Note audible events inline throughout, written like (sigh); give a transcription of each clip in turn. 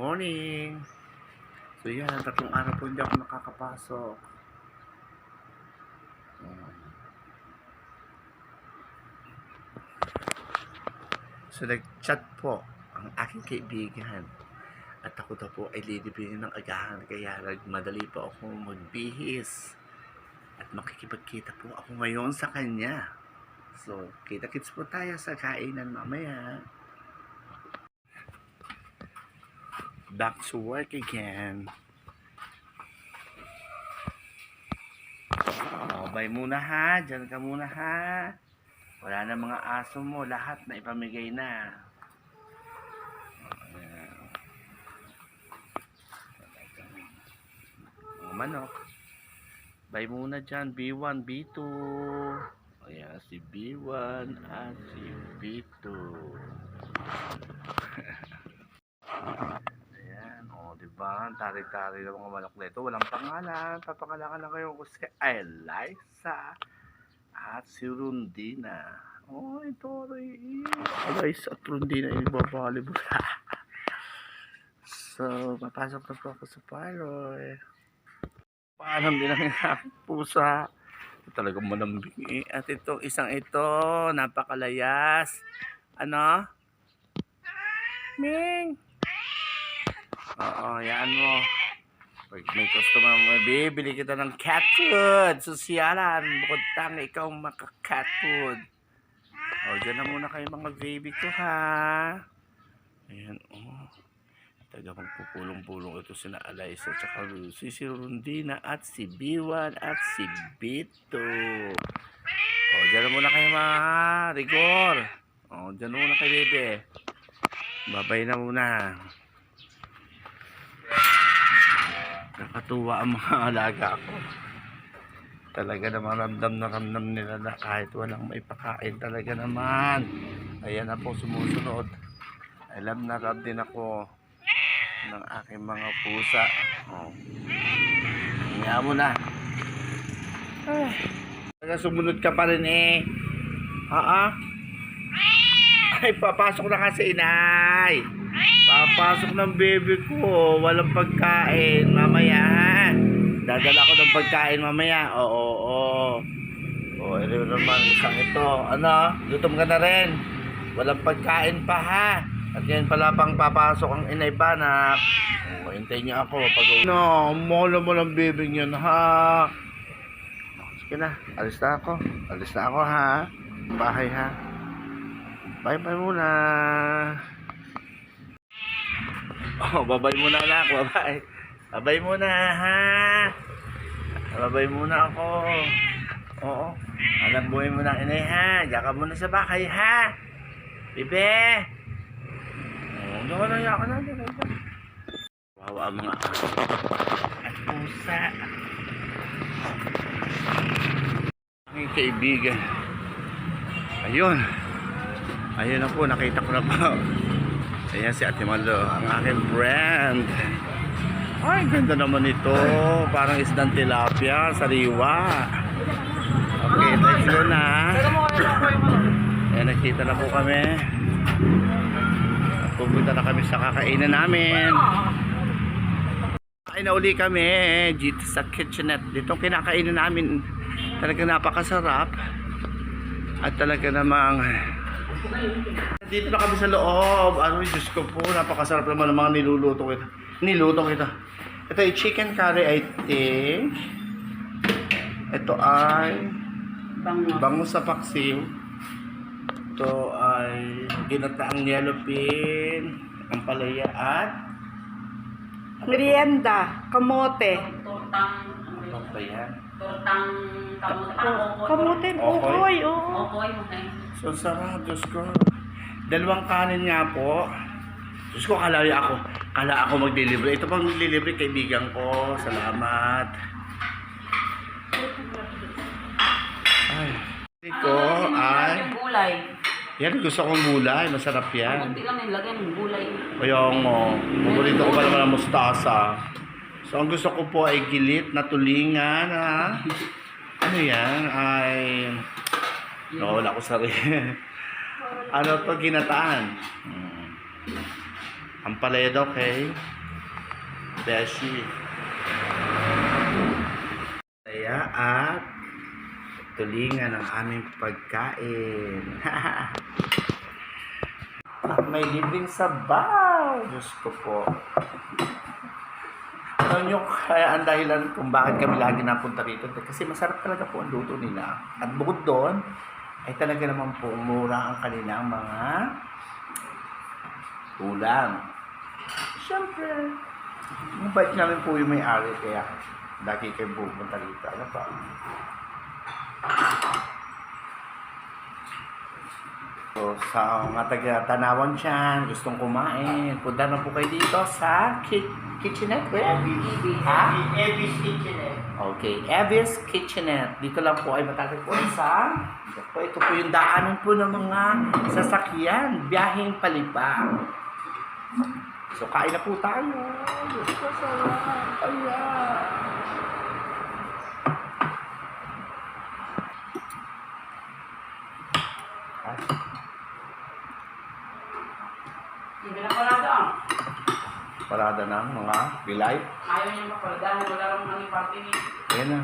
Morning! So yan, tatlong araw po hindi ako nakakapasok. So nag-chat po ang aking kaibigan. At ako daw po ay lilibingin ng agahan kaya nagmadali po ako magbihis. At makikipagkita po ako ngayon sa kanya. So, kita-kits po tayo sa kainan mamaya. Back to work again. Oh, bye muna ha. Diyan ka muna ha. Wala na mga aso mo. Lahat na ipamigay na. Mga manok. Bye muna dyan. B1, B2. Ayan, si B1 at si B2. Ayan, ba? Tarig-tarig ng mga manok nito. Walang pangalan. Papangalakan lang kayo ko si Eliza at si Rundina. Oh, ito. Eliza at Rundina yung babalibot. (laughs) so, papasok na po ako sa parlor. Paalam din ang pusa. Talagang malambing eh. At itong isang ito, napakalayas. Ano? Ming! Oo, yan mo. Pag may customer mo, bibili kita ng cat food. Sosyalan. Bukod tang ikaw maka-cat food. O, dyan na muna kayo mga baby ko, ha? Ayan, oh. Taga magpupulong-pulong ito sina Eliza tsaka Lucy, si Rundina at si B1 at si Bito. O, dyan na muna kayo mga rigor. O, dyan na muna kayo, bebe. Babay na muna. Nakatuwa ang mga (laughs) alaga ko. Talaga naman ramdam na ramdam nila na kahit walang maipakain talaga naman. Ayan na po sumusunod. Alam na rab din ako ng aking mga pusa. Oh. Hinga mo na. Talaga sumunod ka pa rin eh. Ha Ay, papasok na kasi inay. Papasok ng baby ko. Walang pagkain. Mamaya ha. Dadala ko ng pagkain mamaya. Oo, oo, oo. Ito naman isang ito. Ano? Gutom ka na rin. Walang pagkain pa ha. At ngayon pala pang papasok ang inay banak. O, hintayin niyo ako. Pag no, molo mo ng baby niyan ha. Sige na, alis na ako. Alis na ako ha. Bahay ha. Bye bye muna. Oh, babay muna anak, babay. Babay muna ha. Babay muna ako. Oo. Anak buhay mo ng inay ha. Diyan ka muna sa bahay ha. Oh, diyan ka na, ka na. Na. Wawa ang mga. At pusa. Aking kaibigan. Ayun. Ayun na po, nakita ko na po. Ayan si Ate Malo, ang aking brand. Ay, ganda naman ito. Parang isdang tilapia, sariwa. Okay, let's go na. Ayan, nakita na po kami. Pupunta na kami sa kakainan namin. Kain na uli kami dito sa kitchenette. Dito kinakainan namin. Talagang napakasarap. At talaga namang dito na kami sa loob. Ano, Diyos ko po, napakasarap naman ng mga niluluto kita. Niluto kita. Ito ay chicken curry, I think. Ito ay bango sa paksiw. Ito ay ginataang yellow pin, ang palaya at Merienda, kamote. Tortang, ano ba yan? tortang kamote. Kamote, Okoy. oo. Okoy, okay. So sarap, Diyos ko. Dalawang kanin nga po. Diyos ko, kala ako, kala ako maglilibre. Ito pang maglilibre, kaibigan ko. Salamat. Ay. Ito ay, Yung gulay. yan gusto kong gulay. Masarap yan. Kunti lang yung lagyan ng gulay. Kaya mo, paborito ko pa naman ang mustasa. So, ang gusto ko po ay gilit na tulingan, ha? (laughs) Ano yan? Ay... Nawala ko sa ano to, ginataan. Hmm. Ang palaya daw kay Beshi. Kaya at tulingan ang aming pagkain. (laughs) at may libreng sabaw. Diyos ko po. Alam nyo, kaya ang dahilan kung bakit kami lagi napunta rito. Kasi masarap talaga po ang luto nila. At bukod doon, ay talaga naman po mura ang kanilang mga ulam. Siyempre, mabait namin po yung may-ari kaya lagi kayo pupunta rito. Ano pa? So, sa mga taga-tanawan dyan, gustong kumain, punta na po kayo dito sa ki- kitchenette. Where? Ha? Evis Kitchenette. Okay, Evis Kitchenette. Dito lang po ay matatagpuan sa... Ito po, ito po yung daanan po ng mga sasakyan, biyaheng palibang. So, kain na po tayo. Diyos ko, sarap. Ayan. Ay, Hindi na pala doon. Parada ng mga bilay. Ayaw niya mapalada. Wala lang nang iparte ni. Ayan na.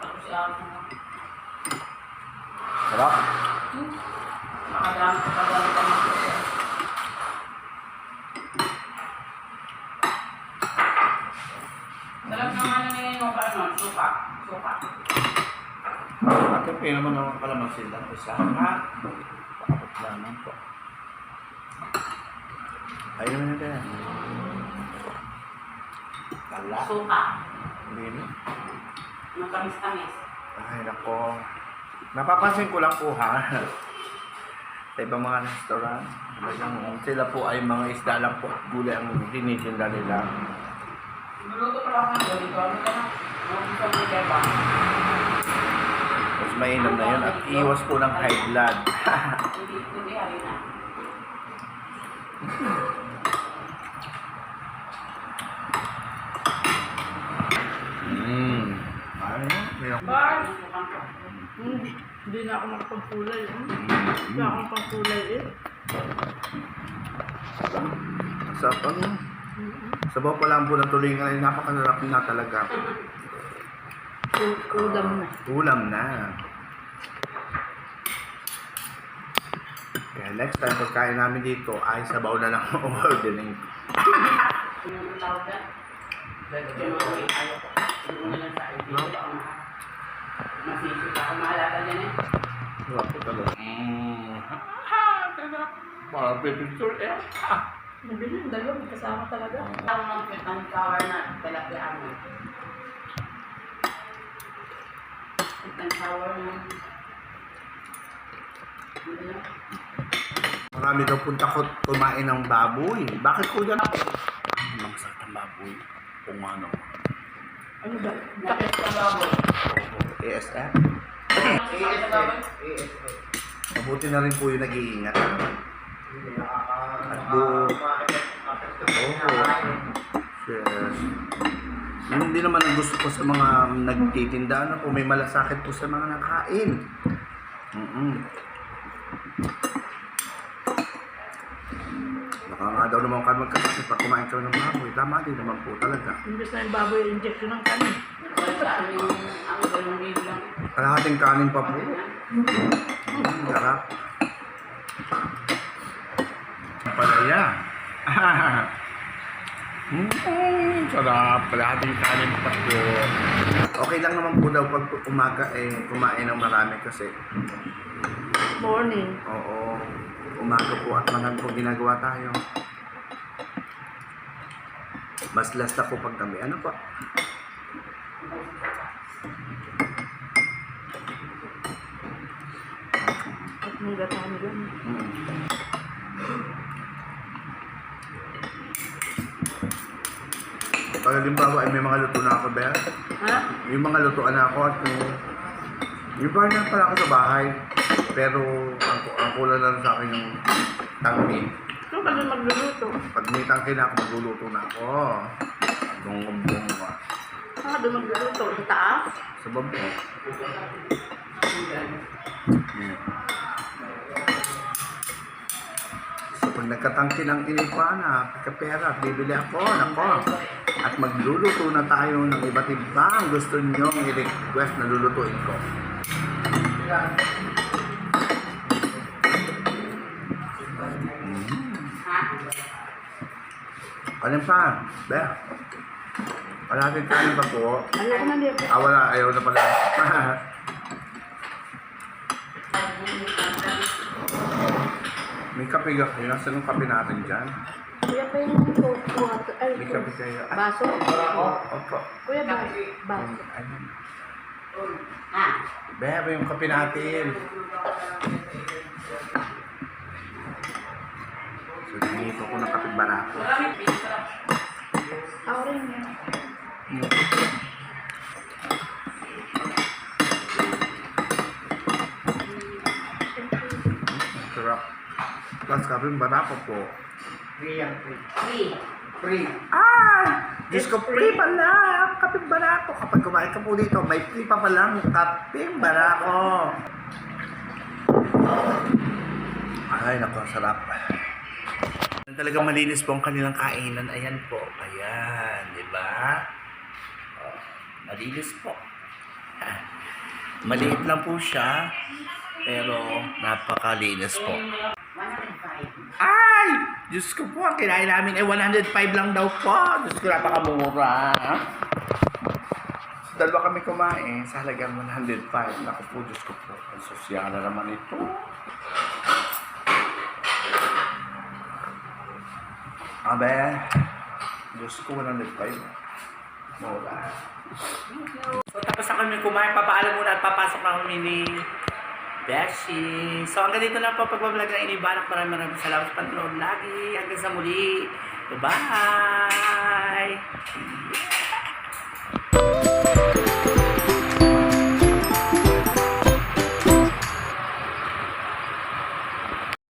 Tapos siya. Sarap. Makadami pa pa pa Sarap naman na ngayon yung ano, suka. Suka. At yung naman naman kalamansin lang isa. Ha? Pakapot lamang po. Ayun na din. Kala. Suka. Hindi na. Yung kamis-kamis. Ay, nako. Napapansin ko lang po ha. Sa ibang mga restaurant, talagang sila po ay mga isda lang po at gulay ang tinitinda nila. Luluto pala ako ng ganito. Ano ka na? Gusto mo kaya Mas mainam na yun at iwas po ng high blood. Hindi, hindi, harina. (laughs) Hindi, na ako makapagkulay. Eh. Hindi ako makapagkulay eh. Sa ano? Sabaw pa lang po ng tulingan ay napakasarap na talaga. U- Udam na. Ulam na. Kaya next time pagkain namin dito ay sabaw na lang ang ordering. Yung tawag na. Yung mga ayaw ko. Masisip ako. Maalala niya na. Sarap po talaga. Mmm. Ha! Sarap. Parang pipicture eh. Ha! Nabili yung dalawa, may kasama talaga. Ang mga kitang tower na talagaan mo. Na. Ano na? Marami daw punta ko kumain ng baboy. Bakit ko yan? Magsat ang baboy. Kung ano. Ano ba? Nakit sa baboy. ASF. Baboy. Mabuti na rin po yung nag-iingat. At bu... Oo. Yes. Yun din naman ang gusto ko sa mga nagtitinda. Ano po, may malasakit po sa mga nakain. Mm-mm. Baka nga daw naman kami magkasakit pag kumain kami ng baboy. Tama din naman po talaga. Imbes na yung baboy injection ng kanin. Sa amin ang ganung libo lang. Kalahating kanin pa po. Mm, sarap. Palaya. (laughs) mm, sarap. Kalahating kanin pa po. Okay lang naman po daw pag umaga eh kumain ng marami kasi Morning. oo umaga po at marami po ginagawa tayo. Mas last na po pag kami. Ano pa? At mong gatahan dyan. Mm. Pag halimbawa ay may mga luto na ako, Bel. Ha? Yung mga lutuan na ako at yung... Yung parang pala ako sa bahay. Pero ang, ang kulang lang sa akin yung tangki. Ikaw ka din magluluto. Pag may tangki na ako, magluluto na ako. Bong-bong ba? Saan ka doon magluluto? Sa taas? Sa babo. So pag nagkatangki ng inipana, pagkapera, bibili ako, nako. At magluluto na tayo ng iba't ibang gusto nyong i-request na lulutuin ko. Ha? Alin pa? Be? Palagi kain ba po? Ayoko na dito. Ah, wala. Ayaw na pala. (laughs) May kape ka kayo. Nasaan yung kape natin dyan? Kuya pa yung water. Ay, May kape kayo. Ah, baso. opo. Kuya, baso. Baso. Ayun. Ha? Bebe, yung kape natin. So, dinito barako. Maraming pizza. Ako rin yun. Sarap. Plus, kape barako po. Free. Free. Ay! Diyos ko, free pala! Kaping barako. Kapag kumain ka po dito, may free pa palang kaping barako. Ay, naku, ang sarap. Talagang malinis po ang kanilang kainan. Ayan po. Ayan, di ba? Oh, malinis po. (laughs) Maliit lang po siya, pero napakalinis po. 105. Ay! Diyos ko po, ang kinain namin ay 105 lang daw po. Diyos ko, napakamura. Dalawa kami kumain sa halagang 105. Naku po, Diyos ko po. Ang sosyal na naman ito. Abe, Diyos ko, 105. Mura. So, tapos na kami kumain. Papaalam muna at papasok na kami ni Beshi. So, hanggang dito na po pagbablog ng Inibarak. Maraming maraming salamat sa panonood lagi. Hanggang sa muli. Bye-bye!